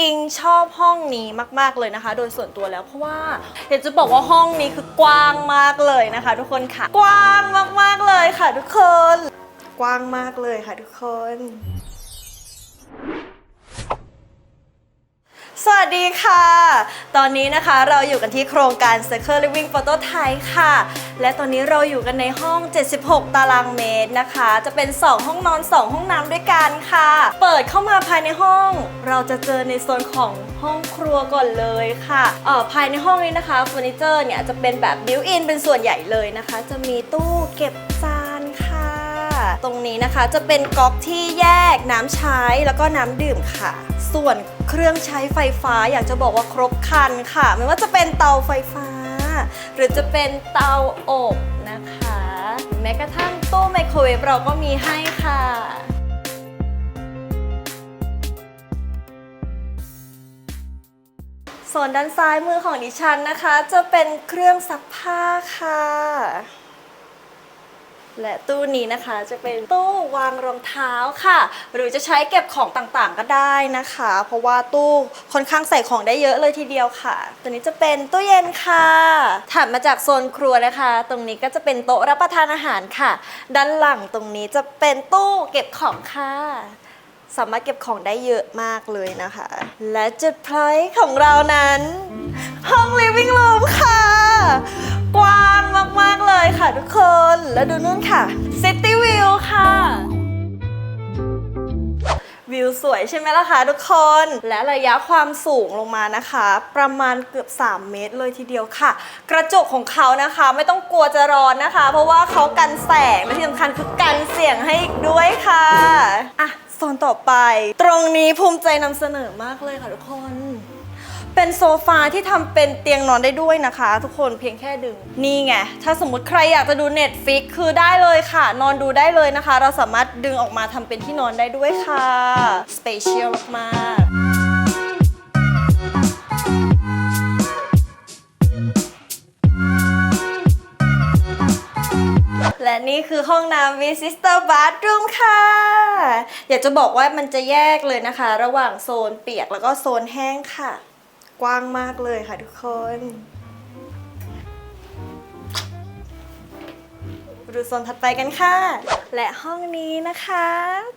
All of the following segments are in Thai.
อิงชอบห้องนี้มาก ๆ เลยนะคะ โดยส่วนตัวแล้วเพราะว่าอยากจะบอกว่าห้องนี้คือกว้างมากเลยนะคะ ทุกคนค่ะ กว้างมาก ๆ เลยค่ะ ทุกคน กว้างมากเลยค่ะ ทุกคน สวัสดีค่ะ ตอนนี้นะคะเราอยู่กันที่โครงการ Circle Living Photo Thai ค่ะ และตอนนี้เราอยู่กันในห้อง 76 ตารางเมตรนะคะ จะเป็น 2 ห้องนอน 2 ห้องน้ำด้วยกันค่ะ เปิดเข้ามาภายในห้อง เราจะเจอในโซนของห้องครัวก่อนเลยค่ะเออภายในห้องนี้นะคะเฟอร์นิเจอร์เนี่ยจะเป็นแบบบิวอินเป็นส่วนใหญ่เลยนะคะ จะมีตู้เก็บจาน ตรงนี้นะคะจะเป็นก๊อกที่แยกน้ำใช้แล้วก็น้ำดื่มค่ะ ส่วนเครื่องใช้ไฟฟ้าอยากจะบอกว่าครบครันค่ะ ไม่ว่าจะเป็นเตาไฟฟ้า หรือจะเป็นเตาอบนะคะ แม้กระทั่งตู้ไมโครเวฟเราก็มีให้ค่ะส่วนด้านซ้ายมือของดิฉันนะคะ จะเป็นเครื่องซักผ้าค่ะ และตู้นี้นะคะจะเป็นตู้วางรองเท้าค่ะ หรือจะใช้เก็บของต่างๆก็ได้นะคะ เพราะว่าตู้ค่อนข้างใส่ของได้เยอะเลยทีเดียวค่ะ ตัวนี้จะเป็นตู้เย็นค่ะถัดมาจากโซนครัวนะคะ ตรงนี้ก็จะเป็นโต๊ะรับประทานอาหารค่ะ ด้านหลังตรงนี้จะเป็นตู้เก็บของค่ะสามารถเก็บของได้เยอะมากเลยนะคะ และจุดพลอยของเรานั้น ห้อง living room ค่ะ กว้างมาก ๆ เลยค่ะทุกคน แล้วดูนู่นค่ะ city view ค่ะ วิวสวยใช่ไหมล่ะคะทุกคน และระยะความสูงลงมานะคะ ประมาณเกือบ 3 เมตรเลยทีเดียวค่ะ กระจกของเขานะคะไม่ต้องกลัวจะร้อนนะคะ เพราะว่าเขากันแสง และที่สำคัญคือกันเสียงให้อีกด้วยค่ะอะโซนต่อไป ตรงนี้ภูมิใจนำเสนอมากเลยค่ะทุกคน เป็นโซฟาที่ทำเป็นเตียงนอนได้ด้วยนะคะ ทุกคนเพียงแค่ดึง นี่ไง ถ้าสมมติใครอยากจะดู Netflix คือได้เลยค่ะ นอนดูได้เลยนะคะ เราสามารถดึงออกมาทำเป็นที่นอนได้ด้วยค่ะสเปเชียลมากๆและนี่คือห้องน้ำ v i s i s t e r Bathroom ค่ะ อยากจะบอกว่ามันจะแยกเลยนะคะ ระหว่างโซนเปียกแล้วก็โซนแห้งค่ะ กว้างมากเลยค่ะทุกคน ดูโซนถัดไปกันค่ะ และห้องนี้นะคะ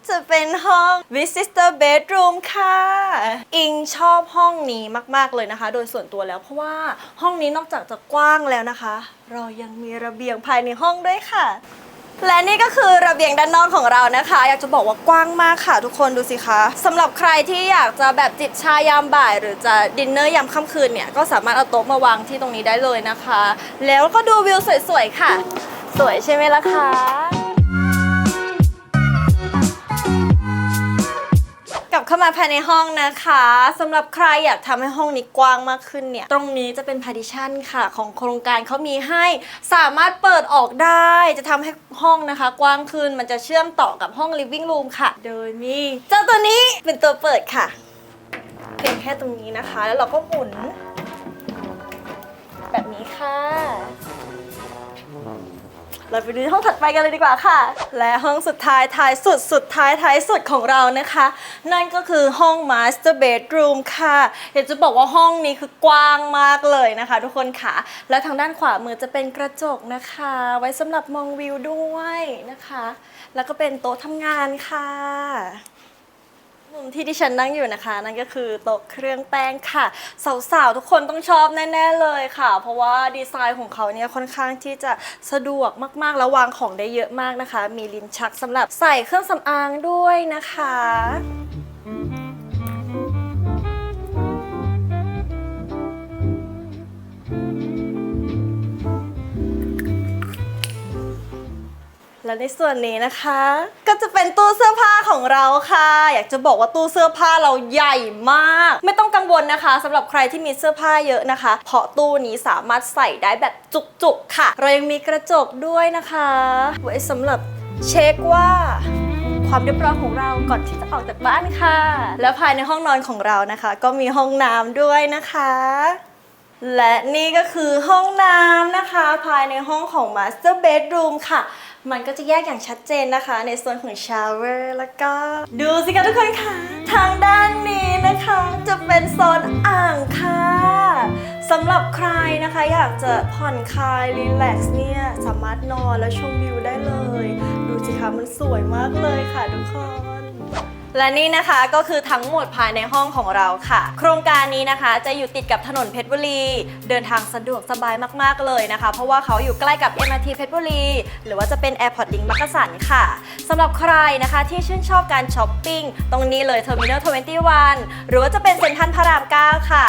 จะเป็นห้อง visitor bedroom ค่ะ อิงชอบห้องนี้มาก ๆ เลยนะคะ โดยส่วนตัวแล้วเพราะว่าห้องนี้นอกจากจะกว้างแล้วนะคะ เรายังมีระเบียงภายในห้องด้วยค่ะ และนี่ก็คือระเบียงด้านนอกของเรานะคะ อยากจะบอกว่ากว้างมากค่ะทุกคนดูสิคะสำหรับใครที่อยากจะแบบจิบชายามบ่าย หรือจะดินเนอร์ยามค่ำคืนเนี่ยก็สามารถเอาโต๊ะมาวางที่ตรงนี้ได้เลยนะคะ แล้วก็ดูวิวสวยๆค่ะ สวยใช่ไหมล่ะคะ เข้ามาภายในห้องนะคะสำหรับใครอยากทำให้ห้องนี้กว้างมากขึ้นเนี่ย ตรงนี้จะเป็น partition ค่ะ ของโครงการเขามีให้สามารถเปิดออกได้ จะทำให้ห้องนะคะ กว้างขึ้นมันจะเชื่อมต่อกับห้อง living room ค่ะ โดยมีเจ้าตัวนี้เป็นตัวเปิดค่ะ เพียงแค่ตรงนี้นะคะ แล้วเราก็หมุน แบบนี้ค่ะ เราไปดูห้องถัดไปกันเลยดีกว่าค่ะ และห้องสุดท้ายท้ายสุดสุดท้ายท้ายสุดของเรานะคะ นั่นก็คือห้อง Master Bedroom ค่ะอยากจะบอกว่าห้องนี้คือกว้างมากเลยนะคะ ทุกคนค่ะ และทางด้านขวามือจะเป็นกระจกนะคะ ไว้สำหรับมองวิวด้วยนะคะ แล้วก็เป็นโต๊ะทำงานค่ะ มุมที่ดิฉันนั่งอยู่นะคะ นั่นก็คือโต๊ะเครื่องแป้งค่ะ สาวๆ ทุกคนต้องชอบแน่ๆเลยค่ะ เพราะว่าดีไซน์ของเขาเนี่ยค่อนข้างที่จะสะดวกมากๆ แล้ววางของได้เยอะมากนะคะ มีลิ้นชักสำหรับใส่เครื่องสำอางด้วยนะคะ และในส่วนนี้นะคะ ก็จะเป็นตู้เสื้อผ้าของเราค่ะ อยากจะบอกว่าตู้เสื้อผ้าเราใหญ่มาก ไม่ต้องกังวลนะคะสำหรับใครที่มีเสื้อผ้าเยอะนะคะ เพราะตู้นี้สามารถใส่ได้แบบจุกๆค่ะ เรายังมีกระจกด้วยนะคะ ไว้สำหรับเช็คว่าความเรียบร้อยของเราก่อนที่จะออกจากบ้านค่ะ แล้วภายในห้องนอนของเรานะคะ ก็มีห้องน้ำด้วยนะคะ และนี่ก็คือห้องน้ำนะคะ ภายในห้องของ Master Bedroom ค่ะ มันก็จะแยกอย่างชัดเจนนะคะ ในส่วนของชาวเวอร์แล้วก็ ดูสิคะทุกคนค่ะ ทางด้านนี้นะคะ จะเป็นโซนอ่างค่ะสำหรับใครนะคะอยากจะผ่อนคลายรีแลกซ์เนี่ย สามารถนอนและชมวิวได้เลย ดูสิคะมันสวยมากเลยค่ะทุกคน และนี่นะคะก็คือทั้งหมดภายในห้องของเราค่ะ โครงการนี้นะคะจะอยู่ติดกับถนนเพชรบุรี เดินทางสะดวกสบายมากๆเลยนะคะ เพราะว่าเขาอยู่ใกล้กับ MRT เพชรบุรี หรือว่าจะเป็น Airport Link มักกะสันค่ะสำหรับใครนะคะที่ชื่นชอบการช้อปปิ้งตรงนี้เลย Terminal 21 หรือว่าจะเป็นเซ็นทรัลพระราม 9 ค่ะ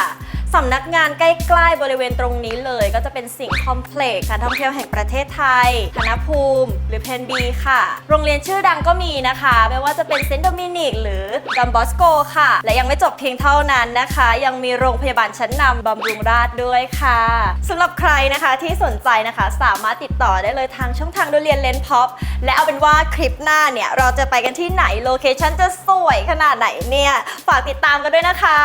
สำนักงานใกล้ๆบริเวณตรงนี้เลย ก็จะเป็นสิ่งคอมเพล็กซ์การท่องเที่ยวแห่งประเทศไทยคณะภูมิ หรือเพนบีค่ะ โรงเรียนชื่อดังก็มีนะคะ ไม่ว่าจะเป็นเซนต์โดมินิกหรือดัมบอสโกค่ะ และยังไม่จบเพียงเท่านั้นนะคะ ยังมีโรงพยาบาลชั้นนำบำรุงราษฎร์ด้วยค่ะสำหรับใครนะคะที่สนใจนะคะสามารถติดต่อได้เลยทางช่องทางดูเรียนเลนพ็อปและเอาเป็นว่าคลิปหน้าเนี่ยเราจะไปกันที่ไหนโลเคชั่นจะสวยขนาดไหนเนี่ยฝากติดตามกันด้วยนะคะ